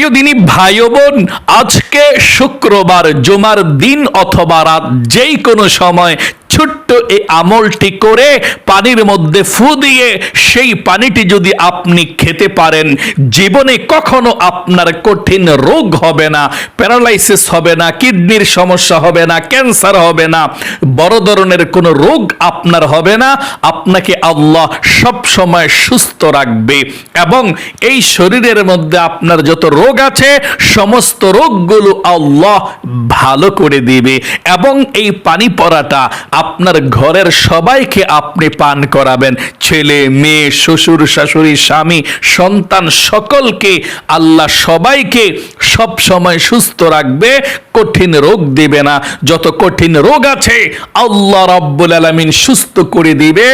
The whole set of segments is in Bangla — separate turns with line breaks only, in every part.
প্রিয় দিনী ভাই বোন আজকে শুক্রবার জুমার দিন অথবা রাত যেই কোনো সময় ছোট্ট এই আমলটি করে পানির মধ্যে ফু দিয়ে সেই পানিটি যদি আপনি খেতে পারেন, জীবনে কখনো আপনার কঠিন রোগ হবে না, প্যারালাইসিস হবে না, কিডনির সমস্যা হবে না, ক্যান্সার হবে না, বড় ধরনের কোনো রোগ আপনার হবে না। আপনাকে আল্লাহ সব সময় সুস্থ রাখবে এবং এই শরীরের মধ্যে আপনার যত রোগ আছে, সমস্ত রোগগুলো আল্লাহ ভালো করে দিবে এবং এই পানি পড়াটা আপনার ঘরের সবাইকে আপনি পান করাবেন। ছেলে, মেয়ে, শ্বশুর, শাশুড়ি, স্বামী, সন্তান সকলকে আল্লাহ সবাইকে সব সময় সুস্থ রাখবে, কঠিন রোগ দিবে না। যত কঠিন রোগ আছে, আল্লাহ রাব্বুল আলামিন সুস্থ করে দিবে।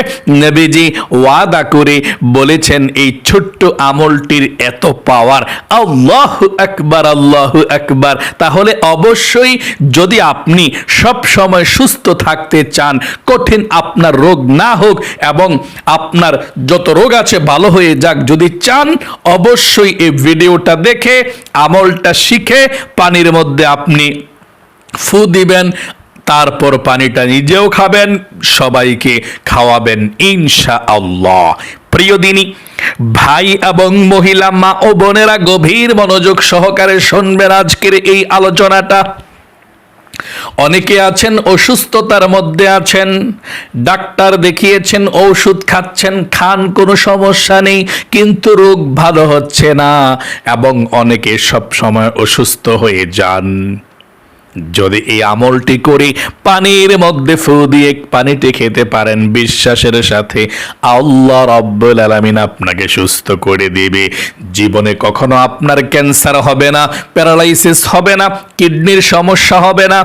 নবীজি ওয়াদা করে বলেছেন, এই ছোট্ট আমলটির এত পাওয়ার। আল্লাহ আকবার আল্লাহ আকবার। তাহলে অবশ্যই যদি আপনি সব সময় সুস্থ থাকতে চান কঠিন আপনার রোগ না হোক এবং আপনার যত রোগ আছে ভালো হয়ে যাক। যদি চান, অবশ্যই এই ভিডিওটা দেখে, আমলটা শিখে, পানির মধ্যে আপনি ফু দিবেন, তারপর পানিটা নিজেও খাবেন, সবাইকে খাওয়াবেন ইনশা আল্লাহ প্রিয় দিনী, ভাই এবং মহিলা, মা ও বোনেরা গভীর মনোযোগ সহকারে শুনবেন আজকের এই আলোচনাটা। অনেকে আছেন, অসুস্থতার মধ্যে আছেন, ডাক্তার দেখিয়েছেন, ঔষধ খাচ্ছেন, খান, কোনো সমস্যা নেই, কিন্তু রোগ ভালো হচ্ছে না, এবং অনেকে সব সময় অসুস্থ হয়ে যান। যদি এই আমলটি করে, পানির মধ্যে ফু দিয়ে পানিটি খেতে পারেন, বিশ্বাসের সাথে আল্লাহ রব্বুল আলামিন আপনাকে সুস্থ করে দিবে। জীবনে কখনো আপনার ক্যান্সার হবে না, প্যারালাইসিস হবে না, কিডনির সমস্যা হবে না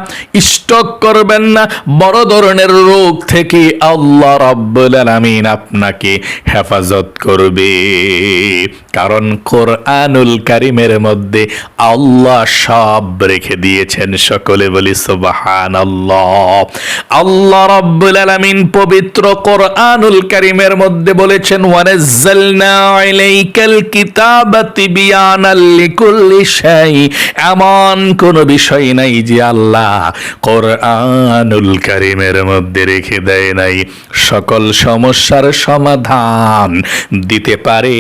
স্টক করবেন না, বড় ধরনের রোগ থেকে আল্লাহ রব্বুল আলামিন আপনাকে হেফাজত করবে। কারণ কোরআনুল কারিমের মধ্যে আল্লাহ সব রেখে দিয়েছেন সকলে বলি সুবাহান আল্লাহ আল্লাহ রাব্বুল আলামিন পবিত্র কোরআনুল কারীমের মধ্যে বলেছেন, ওয়ানাজ্জালনা আলাইকাল কিতাবা তিবিয়ানাল লিকুল্লি শাই। এমন কোন বিষয় নাই যে আল্লাহ কোরআনুল কারীমের মধ্যে রেখে দেয় নাই। সকল সমস্যার সমাধান দিতে পারে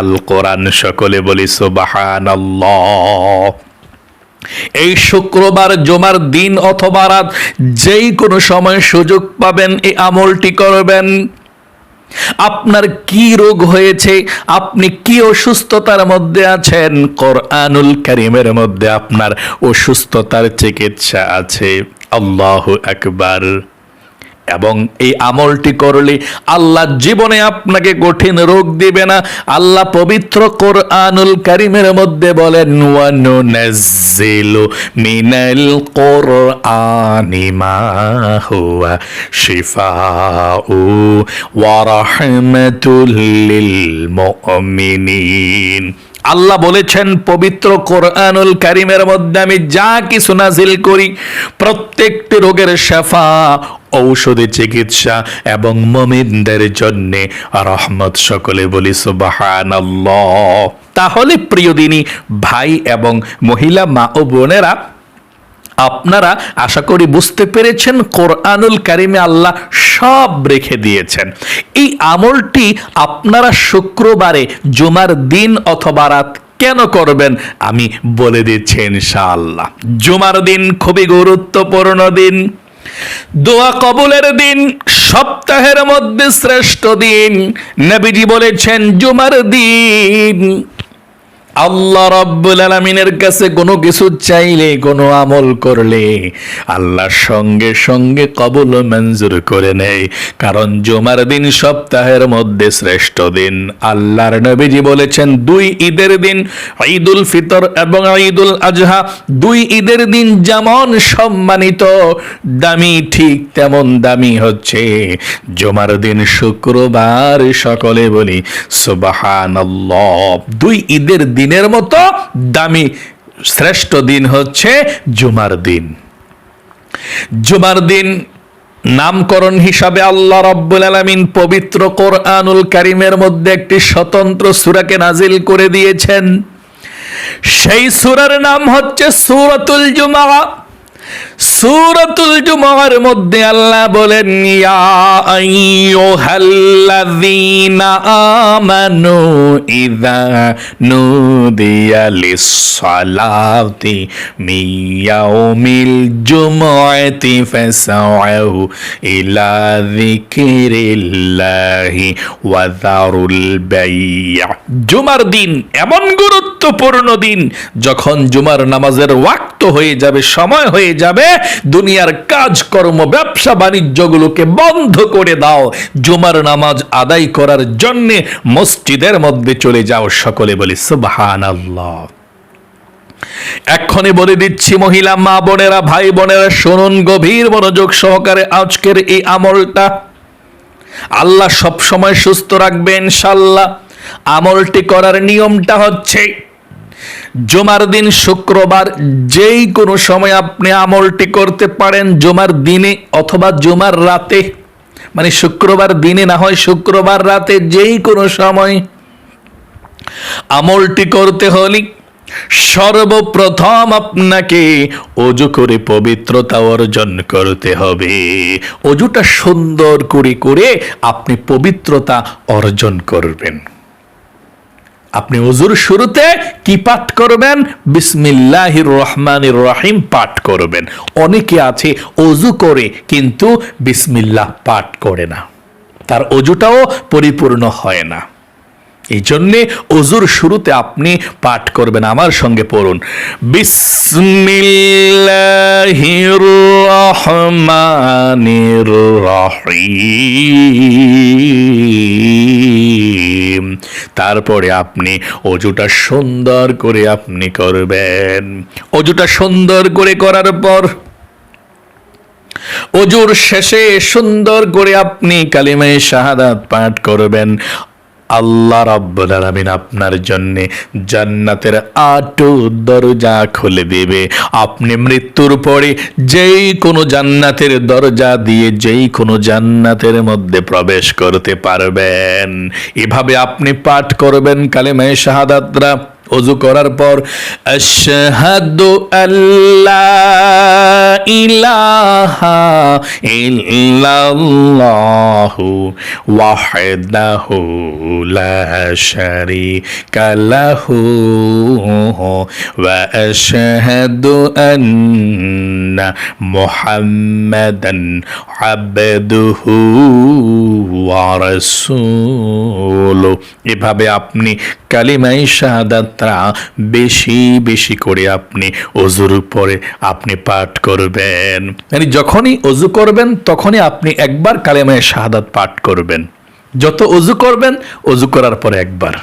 আল কোরআন। সকলে বলি, সুবহানাল্লাহ। এই শুক্রবার, জমার দিন অথবা রাত যেই কোনো সময় সুযোগ পাবেন, এই আমলটি করবেন। আপনার কি রোগ হয়েছে, আপনি কি অসুস্থতার মধ্যে আছেন, কোরআনুল করিমের মধ্যে আপনার অসুস্থতার চিকিৎসা আছে। আল্লাহ আকবার। এবং এই আমলটি করলে আল্লাহ জীবনে আপনাকে কঠিন রোগ দিবে না। আল্লাহ পবিত্র কোরআনুল কারিমের মধ্যে বলেন, ওয়ানুনাজ্জিলু মিনাল কোরআনি মা হুয়া শিফাউ ওয়া রাহমাতুল লিল মুমিনিন। আল্লাহ বলেছেন, পবিত্র কোরআনুল কারিমের মধ্যে আমি যা কিছু নাজিল করি, প্রত্যেকটি রোগের শেফা, ঔষধে চিকিৎসা এবং মমিনদের জন্য রহমত সকলে বলি সুবাহান তাহলে প্রিয় দিনী, ভাই এবং মহিলা মা ও বোনেরা আপনারা আশা করি বুঝতে পেরেছেন, কোরআনুল কারিমে আল্লাহ সব রেখে দিয়েছেন। এই আমলটি আপনারা শুক্রবারে, জুমার দিন অথবা রাত কেন করবেন আমি বলে দিচ্ছি ইনশাআল্লাহ। জুমার দিন খুবই গুরুত্বপূর্ণ দিন। দোয়া কবুলের দিন, সপ্তাহের মধ্যে শ্রেষ্ঠ দিন। নবীজি বলেছেন, জুমার দিন আল্লাহ রব্বুল আলমিনের কাছে কোনো কিছু চাইলে, কোনো আমল করলে আল্লাহ সঙ্গে সঙ্গে কবুল মঞ্জুর করে নেয়। কারণ জুমার দিন সপ্তাহের মধ্যে শ্রেষ্ঠ দিন। আল্লাহর নবীজি বলেছেন, দুই ঈদের দিন ঈদুল ফিতর এবং ঈদুল আজহা। দুই ঈদের দিন যেমন সম্মানিত, দামি ঠিক তেমন দামি হচ্ছে। জুমার দিন শুক্রবার সকলে বলি, সুবাহানাল্লাহ। দুই ঈদের দিনের মতো দামি। শ্রেষ্ঠ দিন হচ্ছে জুমার দিন। জুমার দিন নামকরণ হিসাবে আল্লাহ রব্বুল আলমিন পবিত্র কোরআনুল কারিমের মধ্যে একটি স্বতন্ত্র সুরাকে নাজিল করে দিয়েছেন। সেই সুরার নাম হচ্ছে সুরাতুল জুমা। সুরাতুল জুমার মধ্যে আল্লাহ বলেন, ইয়া আইয়ুহাল্লাযীনা আমানু ইযা নুদিয়া লিস-সালাতি মিন ইয়াউমিল জুমআতি ফাসআউ ইলা যিকিরিল্লাহি ওয়া যারুল বাই' জুমার দিন এমন গুরুত্বপূর্ণ দিন। যখন জুমার নামাজের ওয়াক্ত হয়ে যাবে, সময় হয়ে যাবে, দুনিয়ার কাজকর্ম, ব্যবসা বাণিজ্যগুলোকে বন্ধ করে দাও। জুমার নামাজ আদায় করার জন্য মসজিদের মধ্যে চলে যাও সকলে বলি সুবহান আল্লাহ এক্ষণে বলে দিচ্ছি, মহিলা, মা বোনেরা, ভাই বোনেরা, শুনুন গভীর মনোযোগ সহকারে আজকের এই আমলটা। আল্লাহ সব সময় সুস্থ রাখবে ইনশাল্লাহ আমলটি করার নিয়মটা হচ্ছে জুমার দিন শুক্রবার, যেই কোনো সময় আপনি আমলটি করতে পারেন, জুমার দিনে অথবা জুমার রাতে। মানে শুক্রবার দিনে না হয়, শুক্রবার রাতে যেই কোনো সময় আমলটি করতে হলে সর্বপ্রথম আপনাকে অজু করে পবিত্রতা অর্জন করতে হবে। অজুটা সুন্দর করে করে আপনি পবিত্রতা অর্জন করবেন। আপনি অজুর শুরুতে কি পাঠ করবেন? বিসমিল্লাহির রহমানির রহিম পাঠ করবেন। অনেকে আছে অজু করে কিন্তু বিসমিল্লাহ পাঠ করে না। তার অজুটাও পরিপূর্ণ হয় না। এই জন্যে অজুর শুরুতে আপনি পাঠ করবেন। আমার সঙ্গে পড়ুন। বিসমিল্লাহির রহমানির রহিম। তারপরে আপনি অজুটা সুন্দর করে আপনি করবেন। অজুটা সুন্দর করে করার পর অজুর শেষে সুন্দর করে আপনি কালিমায় শাহাদাত পাঠ করবেন। আল্লাহ রাব্বুল আলামিন আপনার জন্যে জান্নাতের আটো দরজা খুলে দেবে। আপনি মৃত্যুর পরে যেই কোনো জান্নাতের দরজা দিয়ে যেই কোনো জান্নাতের মধ্যে প্রবেশ করতে পারবেন। এভাবে আপনি পাঠ করবেন কালেমায় শাহাদাতরা। অজু করার পর, আশহাদু আল্লাহ ইলাহা ইল্লাল্লাহু ওয়াহদাহু লা শারীকা লাহু ওয়া আশহাদু আন্না মুহাম্মাদান আবদুহু ওয়া রাসূলুহু। এভাবে আপনি কালিমাই শাহাদাতটা বেশি বেশি করে আপনি অজুর পরে আপনি পাঠ করবেন। মানে যখনই অজু করবেন, তখনই আপনি একবার কালিমায় শাহাদাত পাঠ করবেন। যত অজু করবেন, অজু করার পরে একবার।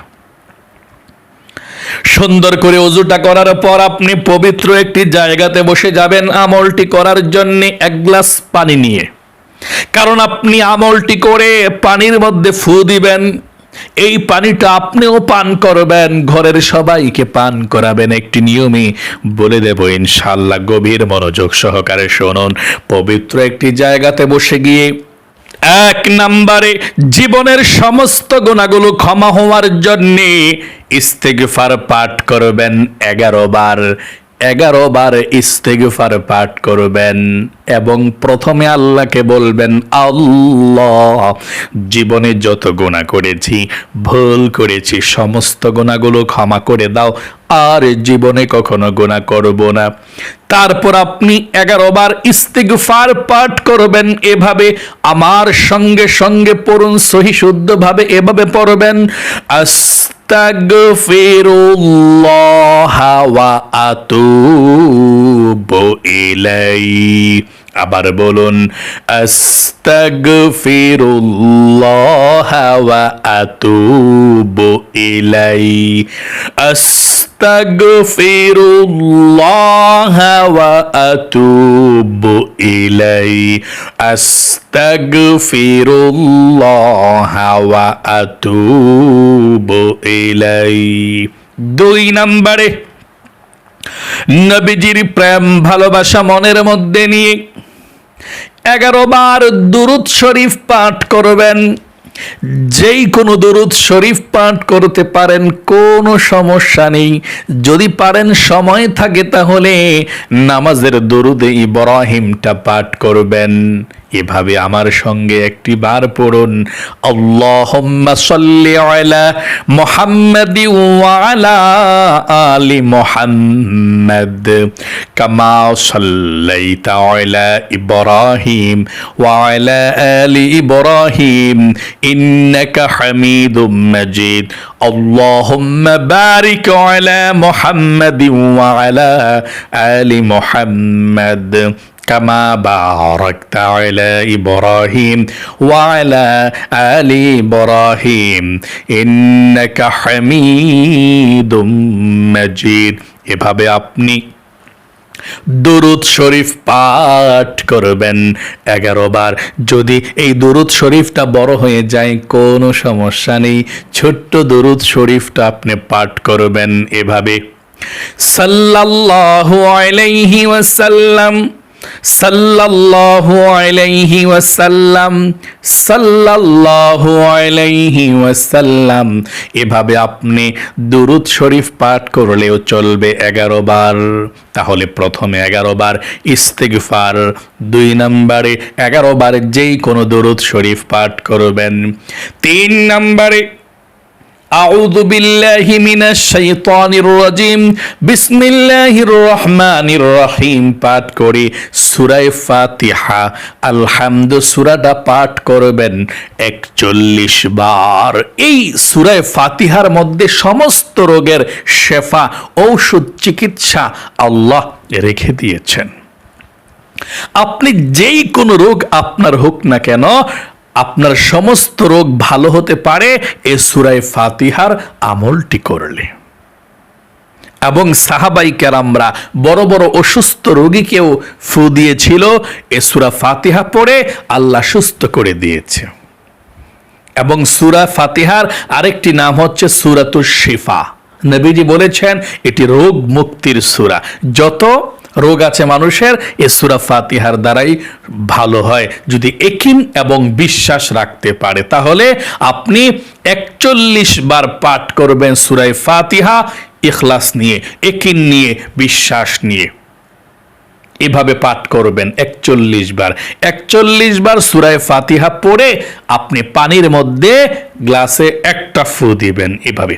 সুন্দর করে অজুটা করার পর আপনি পবিত্র একটি জায়গাতে বসে যাবেন আমলটি করার জন্য এক গ্লাস পানি নিয়ে। কারণ আপনি আমলটি করে পানির মধ্যে ফু দিবেন এই পানিটা আপনিও পান করবেন। ঘরের সবাইকে পান করাবেন একটি নিয়মে বলে দেব ইনশাল্লাহ গভীর মনোযোগ সহকারে শুনুন। পবিত্র একটি জায়গাতে বসে গিয়ে এক নম্বরে জীবনের সমস্ত গুণাগুলো ক্ষমা হওয়ার জন্যে ইস্তেগফার পাঠ করবেন এগারো বার। এগারো বার ইস্তেগফার পাঠ করবেন এবং প্রথমে আল্লাহকে বলবেন, আল্লাহ, জীবনে যত গোনা করেছি, ভুল করেছি, সমস্ত গোনাগুলো ক্ষমা করে দাও, আর জীবনে কখনো গোনা করব না। তারপর আপনি এগারো বার ইস্তিগফার পাঠ করবেন, এভাবে আমার সঙ্গে সঙ্গে পড়ুন সহি শুদ্ধভাবে এভাবে পড়বেন। আস্তাগফিরুল্লাহ ওয়া আতুবু ইলাইহি আবার বলুন আস্তাগফিরুল্লাহ ওয়া আতুবু ইলাইহি আস্তাগফিরুল্লাহ ওয়া আতুবু ইলাইহি আস্তাগফিরুল্লাহ ওয়া আতুবু ইলাইহি দুই নম্বরে, নবীজির প্রেম, ভালোবাসা মনের মধ্যে নিয়ে এগারো বার দুরুদ শরীফ পাঠ করবেন। যেই কোনো দরুদ শরীফ পাঠ করতে পারেন, কোনো সমস্যা নেই। যদি পারেন সময় থাকে তাহলে নামাজের দরুদে ইব্রাহিমটা পাঠ করবেন। এভাবে আমার সঙ্গে একটি বার পড়ুন। আল্লাহুম্মা সাল্লি আলি মুহাম্মাদ কামা ইব্রাহিম ইব্রাহিম। ইন্নাকা হামিদুম মাজিদ। আল্লাহুম্মা বারিক আলা মুহাম্মাদি ওয়া كما باركت على إبراهيم وعلى آل إبراهيم إنك حميد مجيد এভাবে আপনি দুরুদ শরীফ পাঠ করবেন এগারো বার যদি এই দুরুদ শরীফটা বড় হয়ে যায় কোনো সমস্যা নেই ছোট্ট দুরুদ শরীফটা আপনি পাঠ করবেন এভাবে সাল্লাল্লাহু আলাইহি ওয়াসাল্লাম সাল্লাল্লাহু আলাইহি ওয়াসাল্লাম, সাল্লাল্লাহু আলাইহি ওয়াসাল্লাম। এভাবে আপনি দুরুদ শরীফ পাঠ করলেও চলবে এগারো বার। তাহলে প্রথমে এগারো বার ইস্তেগফার, দুই নম্বরে এগারো বার যেই কোনো দুরুদ শরীফ পাঠ করবেন। তিন নম্বরে أعوذ بالله من الشيطان الرجيم بسم الله الرحمن الرحيم পাঠ করে সূরায়ে ফাতিহা আলহামদু সূরাটা পাঠ করবেন একচল্লিশ বার এই সূরায়ে ফাতিহার মধ্যে সমস্ত রোগের শেফা ঔষধ চিকিৎসা আল্লাহ রেখে দিয়েছেন আপনি যেই কোনো রোগ আপনার হোক না কেন আপনার সমস্ত রোগ ভালো হতে পারে এ সুরায় ফাতিহার আমলটি করলে। এবং সাহাবাই কেরামরা বড় বড় অসুস্থ রোগীকেও ফু দিয়েছিল, এ সুরা ফাতিহা পড়ে আল্লাহ সুস্থ করে দিয়েছে। এবং সুরা ফাতিহার আরেকটি নাম হচ্ছে সুরাতুর শিফা। নবীজি বলেছেন, এটি রোগ মুক্তির সুরা। যত রোগ আছে মানুষের, এ সুরা ফাতিহার দ্বারাই ভালো হয়। যদি একিন এবং বিশ্বাস রাখতে পারে, তাহলে আপনি একচল্লিশ বার পাঠ করবেন সুরাই ফাতিহা ইখলাস নিয়ে, একিন নিয়ে, বিশ্বাস নিয়ে। এভাবে পাঠ করবেন একচল্লিশ বার। একচল্লিশ বার সুরায় ফাতিহা পড়ে আপনি পানির মধ্যে গ্লাসে একটা ফু দিবেন এভাবে।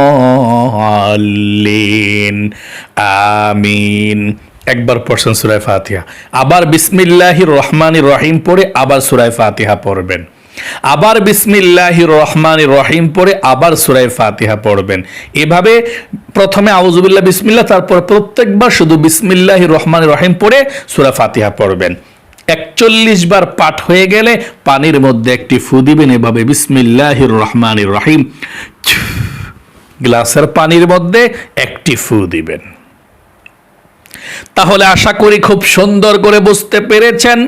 দলিন আমিন। একবার পড়ছেন সুরায় ফাতিহা। আবার বিসমিল্লাহির রহমান রহিম পড়ে আবার সুরায় ফাতিহা পড়বেন। আবার বিসমিল্লাহির রহমান রহিম পড়ে আবার সুরায় ফাতিহা পড়বেন। এভাবে প্রথমে আউজুবিল্লাহ বিসমিল্লা তারপর প্রত্যেকবার শুধু বিসমিল্লাহ রহমান রহিম পড়ে সুরা ফাতিহা পড়বেন। একচল্লিশ বার পাঠ হয়ে গেলে পানির মধ্যে একটি ফু দিবেন এভাবে বিসমিল্লাহির রহমান রহিম। গ্লাসের পানির মধ্যে একটি ফু দিবেন। তাহলে আশা করি খুব সুন্দর করে বুঝতে পেরেছেন।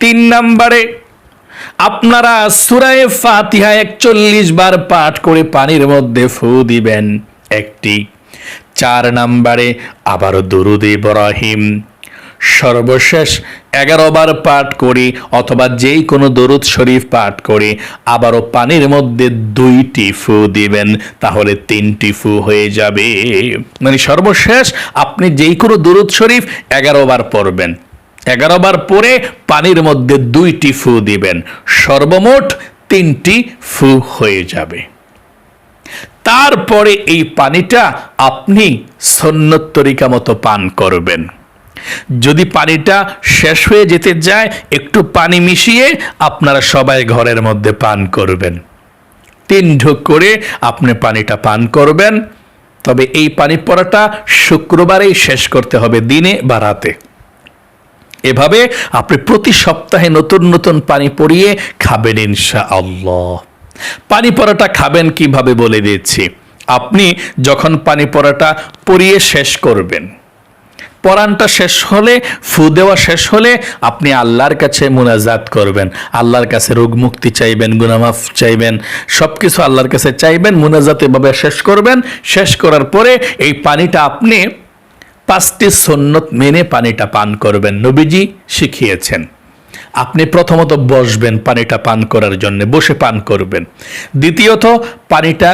তিন নম্বরে, আপনারা সুরায় ফাতিহা একচল্লিশ বার পাঠ করে পানির মধ্যে ফু দিবেন। একটি। চার নম্বরে, আবারও দুরুদ ইব্রাহিম। সর্বশেষ এগারো বার পাঠ করি অথবা যেই কোনো দরুদ শরীফ পাঠ করি। আবারও পানির মধ্যে দুইটি ফু দিবেন, তাহলে তিনটি ফু হয়ে যাবে। মানে সর্বশেষ আপনি যেই কোনো দরুদ শরীফ এগারো বার পড়বেন। এগারো বার পরে পানির মধ্যে দুইটি ফু দিবেন। সর্বমোট তিনটি ফু হয়ে যাবে। তারপরে এই পানিটা আপনি সন্ন্যত মতো পান করবেন। যদি পানিটা শেষ হয়ে যেতে যায়, একটু পানি মিশিয়ে আপনারা সবাই ঘরের মধ্যে পান করবেন। তিন ঢোক করে আপনি পানিটা পান করবেন। তবে এই পানি পড়াটা শুক্রবারেই শেষ করতে হবে দিনে বা রাতে। এভাবে আপনি প্রতি সপ্তাহে নতুন নতুন পানি পরিয়ে খাবেন ইনশা আল্লাহ পানি পরাটা খাবেন কীভাবে বলে দিচ্ছি আপনি যখন পানি পরাটা পরিয়ে শেষ করবেন পরানটা শেষ হলে, ফু দেওয়া শেষ হলে আপনি আল্লাহর কাছে মুনাজাত করবেন। আল্লাহর কাছে রোগ মুক্তি চাইবেন গুনামাফ চাইবেন সব কিছু আল্লাহর কাছে চাইবেন, মোনাজাত এভাবে শেষ করবেন। শেষ করার পরে এই পানিটা আপনি পাঁচটি সন্ন্যত মেনে পানিটা পান করবেন। নবীজি শিখিয়েছেন, আপনি প্রথমত বসবেন পানিটা পান করার জন্য, বসে পান করবেন। দ্বিতীয়ত, পানিটা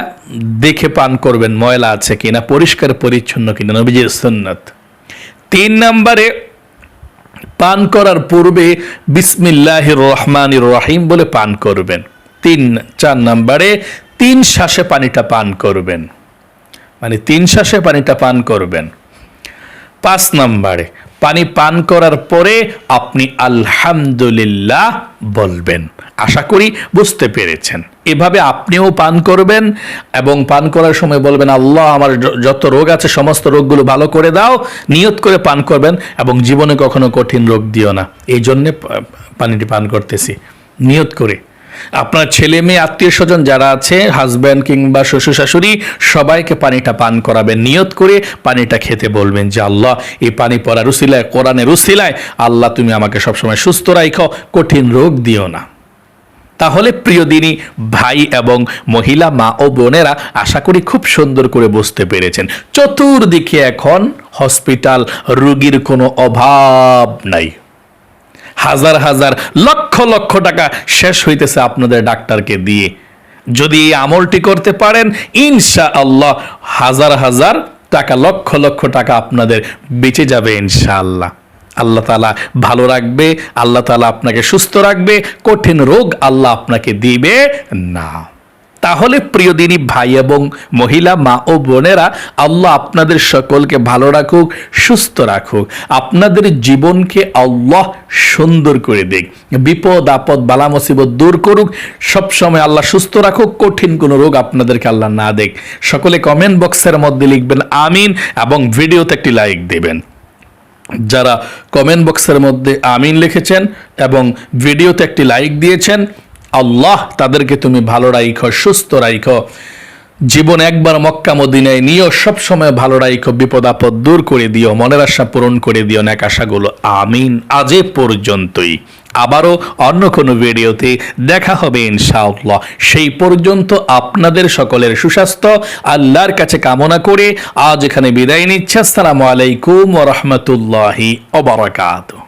দেখে পান করবেন, ময়লা আছে কিনা, পরিষ্কার, পরিচ্ছন্ন কিনা, নবীজির সন্ন্যত তিন নম্বরে পান করার পূর্বে বিসমিল্লাহ রহমান রহিম বলে পান করবেন। তিন, চার নম্বরে তিন শ্বাসে পানিটা পান করবেন। মানে তিন শ্বাসে পানিটা পান করবেন। পাঁচ নম্বরে পানি পান করার পরে আপনি আলহামদুলিল্লাহ বলবেন। আশা করি বুঝতে পেরেছেন। এভাবে আপনিও পান করবেন এবং পান করার সময় বলবেন, আল্লাহ, আমার যত রোগ আছে, সমস্ত রোগগুলো ভালো করে দাও, নিয়ত করে পান করবেন এবং জীবনে কখনো কঠিন রোগ দিও না। এই জন্যে পানিটি পান করতেছি। নিয়ত করে। আপনার ছেলে মেয়ে, আত্মীয় স্বজন যারা আছে হাজব্যান্ড কিংবা শ্বশুর শাশুড়ি, সবাইকে পানিটা পান করাবেন, নিয়ত করে পানিটা খেতে বলবেন যে, আল্লাহ, এই পানি পড়া রুসিলায় কোরআনের রুসিলায় আল্লাহ তুমি আমাকে সবসময় সুস্থ রাখো কঠিন রোগ দিও না। তাহলে প্রিয় দিনী, ভাই এবং মহিলা, মা ও বোনেরা আশা করি খুব সুন্দর করে বুঝতে পেরেছেন। চতুর্দিকে এখন হসপিটাল রুগীর কোনো অভাব নাই। হাজার হাজার লক্ষ লক্ষ টাকা শেষ হইতেছে আপনাদের ডাক্তারকে দিয়ে। যদি এই আমলটি করতে পারেন ইনশা আল্লাহ হাজার হাজার টাকা, লক্ষ লক্ষ টাকা আপনাদের বেঁচে যাবে ইনশাআল্লাহ। আল্লাহ তালা ভালো রাখবে, আল্লাহ তালা আপনাকে সুস্থ রাখবে, কঠিন রোগ আল্লাহ আপনাকে দিবে না। তাহলে প্রিয় দিনী ভাই এবং মহিলা, মা ও বোনেরা, আল্লাহ আপনাদের সকলকে ভালো রাখুক, সুস্থ রাখুক। আপনাদের জীবনকে আল্লাহ সুন্দর করে দিক। বিপদ, আপদ, বালা, মুসিবত দূর করুক। সবসময় আল্লাহ সুস্থ রাখুক, কঠিন কোনো রোগ আপনাদেরকে আল্লাহ না দেখ সকলে কমেন্ট বক্সের মধ্যে লিখবেন, আমিন, এবং ভিডিওতে একটি লাইক দেবেন। যারা কমেন্ট বক্সের মধ্যে আমিন লিখেছেন এবং ভিডিওতে একটি লাইক দিয়েছেন আল্লাহ তাদেরকে তুমি ভালো রাইখো, সুস্থ রাইখো। জীবন একবার মক্কা মদিনায় নিয়েও সবসময় ভালো রাইখো, বিপদ আপদ দূর করে দিও, মনের আশা পূরণ করে দিও ন্যাক আশাগুলো। আমিন। আজ পর্যন্তই। আবারও অন্য কোনো ভিডিওতে দেখা হবে ইনশাআল্লাহ। সেই পর্যন্ত আপনাদের সকলের সুস্বাস্থ্য, আল্লাহর কাছে কামনা করে আজ এখানে বিদায় নিচ্ছে। আসসালামু আলাইকুম রাহমাতুল্লাহি ওয়া বারাকাতুহু।